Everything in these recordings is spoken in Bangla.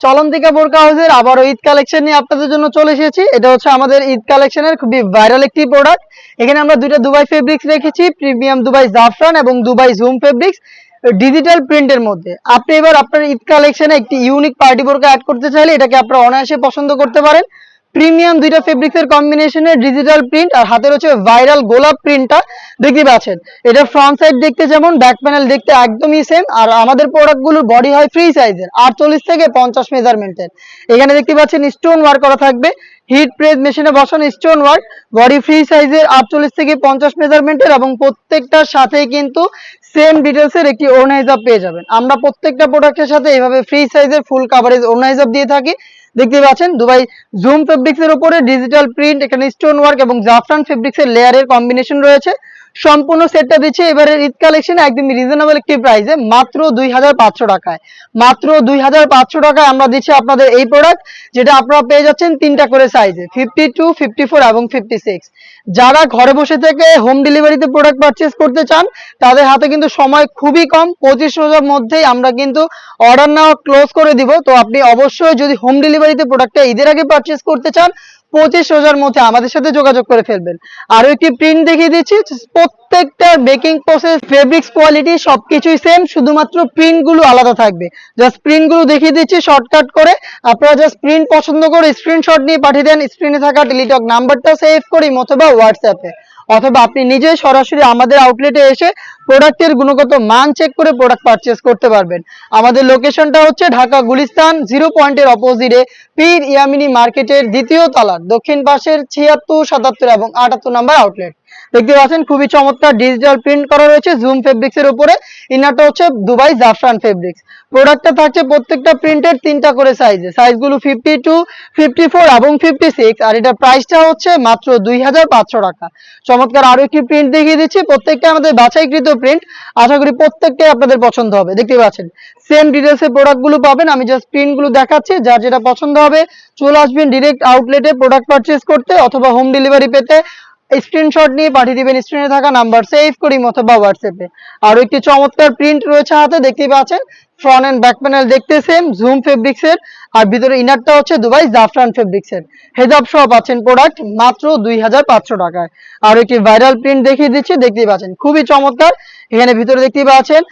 চলন্তিকা বোরকা হাউসের আবারও ঈদ কালেকশন নিয়ে আপনাদের জন্য চলে এসেছি। এটা হচ্ছে আমাদের ঈদ কালেকশনের খুবই ভাইরাল একটি প্রোডাক্ট এখানে আমরা দুইটা দুবাই ফেব্রিক্স রেখেছি প্রিমিয়াম দুবাই জাফরান এবং দুবাই জুম ফেব্রিক্স ডিজিটাল প্রিন্টের মধ্যে। আপনি এবার আপনার ঈদ কালেকশনে একটি ইউনিক পার্টি বোরকা অ্যাড করতে চাইলে এটাকে আপনারা অনায়াসে পছন্দ করতে পারেন। প্রিমিয়াম দুইটা ফেব্রিক্সের কম্বিনেশনে ডিজিটাল প্রিন্ট আর হাতের হচ্ছে ভাইরাল গোলাপ প্রিন্টটা দেখতে পাচ্ছেন। এটা ফ্রন্ট সাইড দেখতে যেমন ব্যাক প্যানেল দেখতে একদমই সেম আর আমাদের প্রোডাক্টগুলোর বডি হয় ফ্রি সাইজের আটচল্লিশ থেকে পঞ্চাশ মেজারমেন্টের এখানে দেখতে পাচ্ছেন স্টোন ওয়ার্ক করা থাকবে। হিট প্রেস মেশিনে বসানো স্টোন ওয়ার্ক বডি ফ্রি সাইজের আটচল্লিশ থেকে পঞ্চাশ মেজারমেন্টের এবং প্রত্যেকটার সাথেই কিন্তু সেম ডিটেলসের একটি ওরনাইজাব পেয়ে যাবেন। আমরা প্রত্যেকটা প্রোডাক্টের সাথে এইভাবে ফ্রি সাইজের ফুল কাভারেজ ওরনাইজাব দিয়ে থাকি। দেখতে পাচ্ছেন, দুবাই জুম ফেব্রিক্স এর উপরে ডিজিটাল প্রিন্ট এখানে স্টোন ওয়ার্ক এবং জাফরান ফেব্রিক্স এর লেয়ারের কম্বিনেশন রয়েছে। সম্পূর্ণ সেটটা দিচ্ছে। এবারে ঈদ কালেকশনে একদম রিজনেবল একটি প্রাইসে মাত্র দুই হাজার পাঁচশো টাকায়। মাত্র দুই হাজার পাঁচশো টাকায় আমরা দিচ্ছি আপনাদের এই প্রোডাক্ট যেটা আপনারা পেয়ে যাচ্ছেন তিনটা করে সাইজে ফিফটি টু ফিফটি ফোর এবং ফিফটি সিক্স যারা ঘরে বসে থেকে হোম ডেলিভারিতে প্রোডাক্ট পারচেস করতে চান, তাদের হাতে কিন্তু সময় খুবই কম। পঁচিশ রোজার মধ্যেই আমরা কিন্তু অর্ডার নেওয়া ক্লোজ করে দিব। তো আপনি অবশ্যই যদি হোম ডেলিভারিতে প্রোডাক্টটা ঈদের আগে পারচেস করতে চান পঁচিশ রোজার মধ্যে আমাদের সাথে যোগাযোগ করে ফেলবেন। আরও একটি প্রিন্ট দেখিয়ে দিচ্ছি, প্রত্যেকটা বেকিং প্রসেস ফেব্রিক্স কোয়ালিটি সবকিছুই সেম শুধুমাত্র প্রিন্টগুলো আলাদা থাকবে। জাস্ট প্রিন্টগুলো দেখিয়ে দিচ্ছি শর্টকাট করে। আপনারা জাস্ট প্রিন্ট পছন্দ করে স্ক্রিনশট নিয়ে পাঠিয়ে দেন স্ক্রিনে থাকা টেলিটক নাম্বারটা সেভ করি, অথবা হোয়াটসঅ্যাপে অথবা আপনি নিজে সরাসরি আমাদের আউটলেটে এসে প্রোডাক্টের গুণগত মান চেক করে প্রোডাক্ট পারচেস করতে পারবেন। আমাদের লোকেশনটা হচ্ছে ঢাকা গুলিস্তান জিরো পয়েন্টের অপোজিটে পীর ইয়ামিনী মার্কেটের দ্বিতীয় তলার দক্ষিণ পাশের ছিয়াত্তর, সাতাত্তর এবং আটাত্তর নাম্বার আউটলেট দেখতে পাচ্ছেন, খুবই চমৎকার ডিজিটাল প্রিন্ট করা রয়েছে জুম ফেব্রিক্স এর উপরে। ইনারটা হচ্ছে দুবাই জাফরান ফেব্রিক্স প্রোডাক্টটা থাকছে প্রত্যেকটা প্রিন্টের তিনটা করে সাইজে সাইজগুলো ফিফটি টু ফিফটি ফোর এবং ফিফটি সিক্স আর এটা প্রাইসটা হচ্ছে মাত্র দুই হাজার পাঁচশো টাকা। চমৎকার আরও একটি প্রিন্ট দেখিয়ে দিচ্ছি। প্রত্যেকটা আমাদের বাছাইকৃত প্রিন্ট আশা করি প্রত্যেকটাই আপনাদের পছন্দ হবে। দেখতে পাচ্ছেন সেম ডিটেলস এর প্রোডাক্টগুলো পাবেন। আমি জাস্ট প্রিন্টগুলো দেখাচ্ছি। যার যেটা পছন্দ হবে, চলে আসবেন ডিরেক্ট আউটলেটে প্রোডাক্ট পারচেস করতে অথবা হোম ডেলিভারি পেতে। স্ক্রিনশট নিয়ে পাঠিয়ে দিবেন স্ক্রিনে থাকা নাম্বার সেভ করি অথবা হোয়াটসঅ্যাপে আরও একটি চমৎকার প্রিন্ট রয়েছে হাতে, দেখতেই পাচ্ছেন। ফ্রন্ট এন্ড ব্যাক প্যানেল দেখতে সেম জুম ফেব্রিক্স এর, আর ভিতরে ইনারটা হচ্ছে দুবাই জাফরান ফেব্রিক্স এর। হেজাব সহ পাচ্ছেন প্রোডাক্ট মাত্র দুই হাজার পাঁচশো টাকায়। আর একটি ভাইরাল প্রিন্ট দেখিয়ে দিচ্ছি, দেখতেই পাচ্ছেন। খুবই চমৎকার। এখানে ভিতরে দেখতেই পাচ্ছেন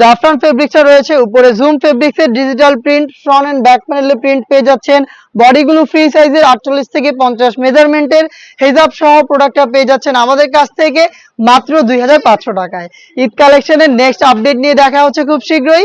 জাফরান ফেব্রিক্স রয়েছে, উপরে জুম ফেব্রিক্স এর digital print front and back প্যানেলে প্রিন্ট পেয়ে যাচ্ছেন। বডিগুলো ফ্রি সাইজের আটচল্লিশ থেকে পঞ্চাশ মেজারমেন্টের হেজাব সহ প্রোডাক্টটা পেয়ে যাচ্ছেন আমাদের কাছ থেকে মাত্র দুই হাজার পাঁচশো টাকায়। ঈদ কালেকশনের নেক্সট আপডেট নিয়ে দেখা হচ্ছে খুব শীঘ্রই।